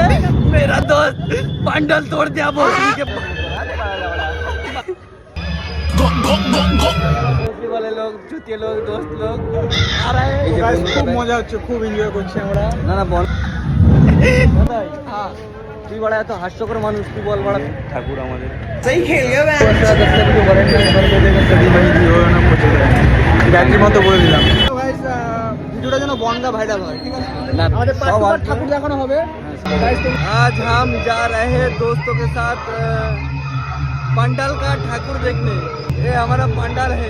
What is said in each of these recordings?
के मेरा दोस्त पंडल तोड़ दिया भोसड़ी के भोसड़ी वाले लोग चुतिए लोग दोस्त लोग आ रहे हैं Guys, খুব মজা হচ্ছে খুব এনজয় করছি আমরা না না বল হ্যাঁ তুই বড় এত হাস্যকর মানুষ তুই বল বড় ঠাকুর আমাদের ব্যাটারি মতো বলে দিলাম ভিডিওটা যেন বনগা ভাইরাল হয় ঠিক আছে না আমাদের পাঁচ সব নম্বর আর- ঠাকুর দেখানো হবে Guys, তোমরা- आज हम जा रहे हैं दोस्तों के साथ पंडाल का ठाकुर देखने। ये हमारा पंडाल है।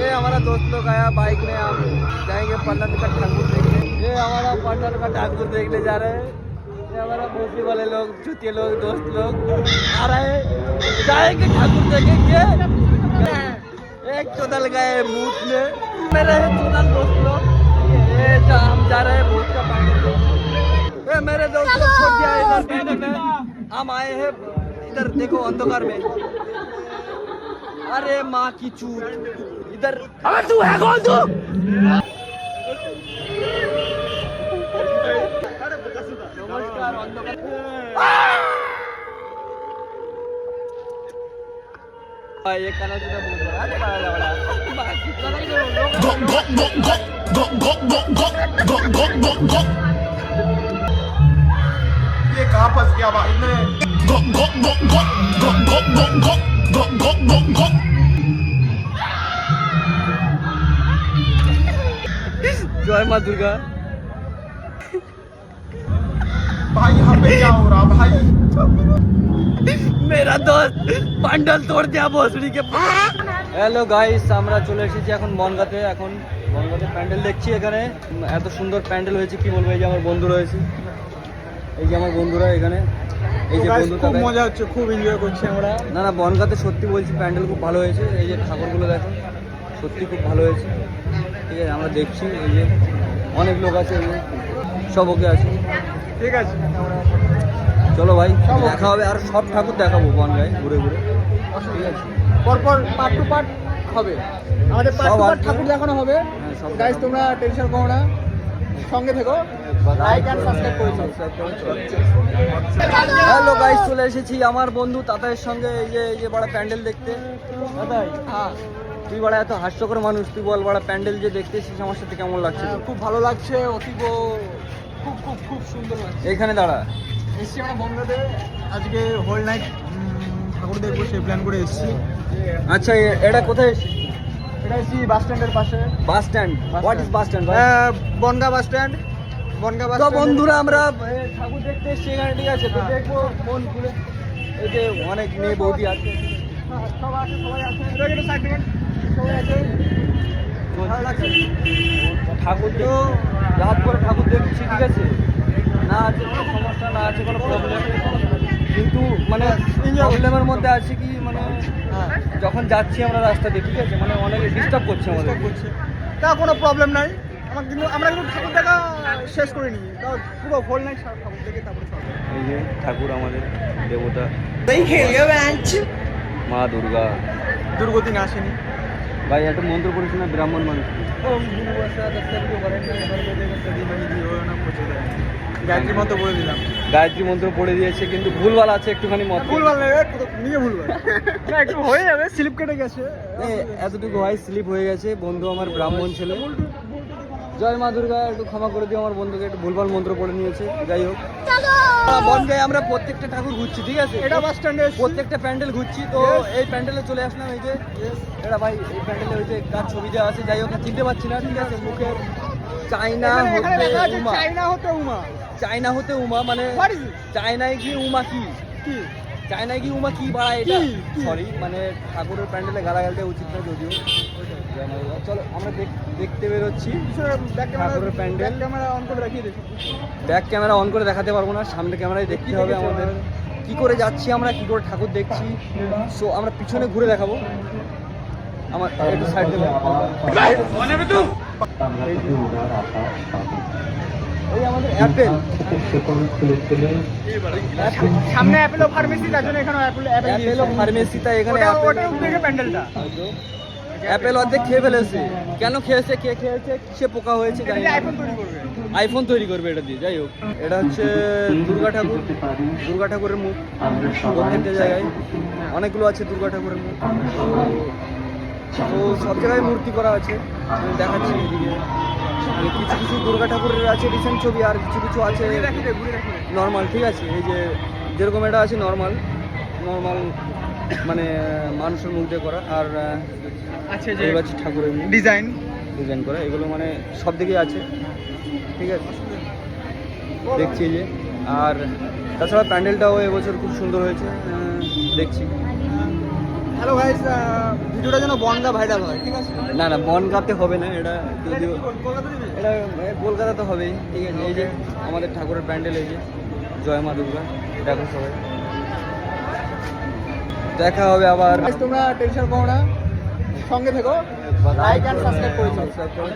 ये हमारा दोस्त लोग आया बाइक में हम जाएँगे पंडाल का ठाकुर देखने। ये हमारा पंडाल का ठाकुर देखने जा रहे हैं। ये हमारा भोसड़ी वाले लोग चुतिए लोग, दोस्त लोग आ रहे हैं। जाएँगे ठाकुर देखेंगे एक चौदल गए मूठ में। मेरे चौदल दोस्त लोग। ये जा जा रहे हैं भूत का पानी ए मेरे दोस्त छोड़ दिया इधर में। हम आए हैं इधर देखो अंधकार में। अरे माँ की चूत इधर। अबे तू है कौन तू? नमस्कार अंधकार। ये काना तुझा बोल रहा है बड़ा बड़ा बाकी लोग ये कहाँ फंस गया भाई मैं जय माँ दुर्गा भाई यहाँ पे क्या हो रहा भाई মেরা দোস্ত পান্ডাল তোড় দেয়া বসড়িকে হ্যালো গাইস আমরা চলে এসেছি এখন বনগাতে এখন বনগাতে প্যান্ডেল দেখছি এখানে। এত সুন্দর প্যান্ডেল হয়েছে কি বলব? এই যে আমার বন্ধু রয়েছে এই যে আমার বন্ধুরা এখানে। এই যে খুব মজা হচ্ছে খুব এনজয় করছি আমরা। না না বনগাতে সত্যি বলছি প্যান্ডেল খুব ভালো হয়েছে। এই যে ঠাকুরগুলো দেখো সত্যি খুব ভালো হয়েছে। ঠিক আছে আমরা দেখছি এই যে অনেক লোক আছে এই যে, সব ওকে আছে। ঠিক আছে। চলো ভাই দেখা হবে আর সব ঠাকুর দেখাবো বনগায় ঘুরে ঘুরে। ঠিক আছে পরপর পার্ট টু পার্ট হবে। আমাদের আসবে। ঠাকুর দেখানো হবে। হ্যাঁ, গাইস তোমরা টেনশন করো না। সঙ্গে থেকো। হ্যালো গাইস চলে। এসেছি আমার বন্ধু তাতাইয়ের সঙ্গে। এই যে এই যে বড় প্যান্ডেল দেখতে। তাতাই? হ্যাঁ। তুই বড় এত হাস্যকর মানুষ। তুই বল বড় প্যান্ডেল যে দেখতে এসেছিস আমার সাথে কেমন লাগছে? হ্যাঁ, খুব ভালো লাগছে অতীব খুব খুব খুব সুন্দর লাগছে। এইখানে দাঁড়া। এসছি আমরা বন্ধুদের। আজকে হোল নাইট ঠাকুর দেখব সেই প্ল্যান করে এসেছি। আচ্ছা এটা কোথায়? এসেছিস এটা এসছি বাস স্ট্যান্ডের পাশে। Bus stand what is bus stand Bongaon bus stand Bongaon bus তো বন্ধুরা আমরা ঠাকুর দেখতে এসেছি এখানে ঠিক আছে। তো হ্যাঁ। দেখব মন খুলে। এই যে অনেক মেয়ে বৌদি আছে। হ্যাঁ, সব আছে সবাই আছে। সবাই আছে। ভালো লাগছে। ঠাকুর তো রাত করে ঠাকুর দেখছি ঠিক আছে? না আছে কোনো সমস্যা না আছে কোনো প্রবলেম কিন্তু মানে। প্রবলেমের মধ্যে আছে কি মানে হ্যাঁ। যখন যাচ্ছি আমরা রাস্তা দিয়ে ঠিক আছে? মানে অনেক ডিস্টার্ব করছে আমাদের করছে। তা কোনো প্রবলেম নাই। আমার কিন্তু আমরা কিন্তু ঠাকুর দেখা শেষ করিনি। তাও পুরো হোল নাইট ঠাকুর দেখে তারপরে এই যে ঠাকুর আমাদের দেবতা। মা দুর্গা। দুর্গতি না আসেনি। ভাই একটা মন্ত্র করেছি না ব্রাহ্মণ মানুষ। ওম বসা দত্তবিও বরেণ্য ভর্গদেব সদিমহি ধিয়ো ন প্রচোদয়াৎ গায়ত্রী মন্ত্র পড়ে দিলাম। গায়ত্রী মন্ত্র পড়ে দিয়েছে কিন্তু ভুলভাল আছে একটুখানি মত। ভুলভাল না একটু নিয়ে ভুলভাল। না একটু হয়ে যাবে স্লিপ কেটে গেছে। এতটুকু হয় স্লিপ হয়ে গেছে। বন্ধু আমার ব্রাহ্মণ ছেলে। জয় মা দুর্গা একটু ক্ষমা করে দিও আমার বন্ধুকে একটু ভুলভাল মন্ত্র পড়ে নিয়েছে যাই হোক। বনগায় আমরা প্রত্যেকটা ঠাকুর ঘুরছি ঠিক আছে? এটা বাস স্ট্যান্ডে প্রত্যেকটা প্যান্ডেল ঘুরছি তো এই প্যান্ডেলে চলে আসলাম এই যে। এটা ভাই এই প্যান্ডেলে ওই যে কার ছবি দেওয়া আছে যাই হোক চিনতে পারছি না ঠিক আছে? মুখে চাইনা হতে উমা। চাইনা হতে উমা। চাইনা হতে উমা মানে চাইনায় গিয়ে উমা কি? কি চায়নায় গিয়ে উমা কি বাড়া এটা? কি? কি? সরি মানে ঠাকুরের প্যান্ডেলে গালাগাল দেওয়া উচিত না যদিও। চলো আমরা দেখ- দেখতে বেরোচ্ছি। ব্যাক ক্যামেরা ঠাকুরের প্যান্ডেল। ক্যামেরা অন করে রাখিয়ে দেখি ব্যাক ক্যামেরা অন করে দেখাতে পারব না সামনে ক্যামেরায় দেখতে হবে আমাদের। কি করে যাচ্ছি আমরা কি করে ঠাকুর দেখছি? সো আমরা পিছনে ঘুরে দেখাবো। আমার একটু সাইড দেবো। এই আমাদের অ্যাপেল সামনে অ্যাপেলো ফার্মেসি তার জন্য এখানে অ্যাপেলো ফার্মেসি তাই এখানে অ্যাপেল ওটার উপরে প্যান্ডেলটা অ্যাপেল অর্ধেক খেয়ে ফেলেছে। কেন খেয়েছে কে খেয়েছে সে পোকা হয়েছে। আইফোন তৈরি করবে। আইফোন তৈরি করবে এটা দিয়ে যাই হোক। এটা হচ্ছে দুর্গা ঠাকুর। দুর্গা ঠাকুরের মুখ। প্রত্যেকটা জায়গায়। অনেকগুলো আছে দুর্গা ঠাকুরের মুখ। তো তো সব জায়গায় মূর্তি করা আছে। দেখাচ্ছি এদিকে। কিছু কিছু দুর্গা ঠাকুরের আছে রিসেন্ট ছবি আর কিছু কিছু আছে নর্মাল ঠিক আছে? এই যে যেরকম এটা আছে নর্মাল নর্মাল মানে মানুষের মুখ দিয়ে করা আর আছে এগুলো হচ্ছে ঠাকুরের ডিজাইন ডিজাইন করা এগুলো মানে সব দিকেই আছে ঠিক আছে? দেখছি যে আর তাছাড়া প্যান্ডেলটাও এবছর খুব সুন্দর হয়েছে দেখছি। হ্যালো গাইস ভিডিওটা যেন বনগা ভাইরাল হয় ঠিক আছে? না না বনগাঁতে হবে না এটা কলকাতা এটা এ, কলকাতাতে হবেই। ঠিক আছে এই যে আমাদের ঠাকুরের প্যান্ডেল এই যে জয় মা দুর্গা দেখো সবাই। দেখা হবে আবার। তোমরা টেনশন করো না। সঙ্গে থেকো। লাইক অ্যান্ড সাবস্ক্রাইব করে সাবস্ক্রাইব করো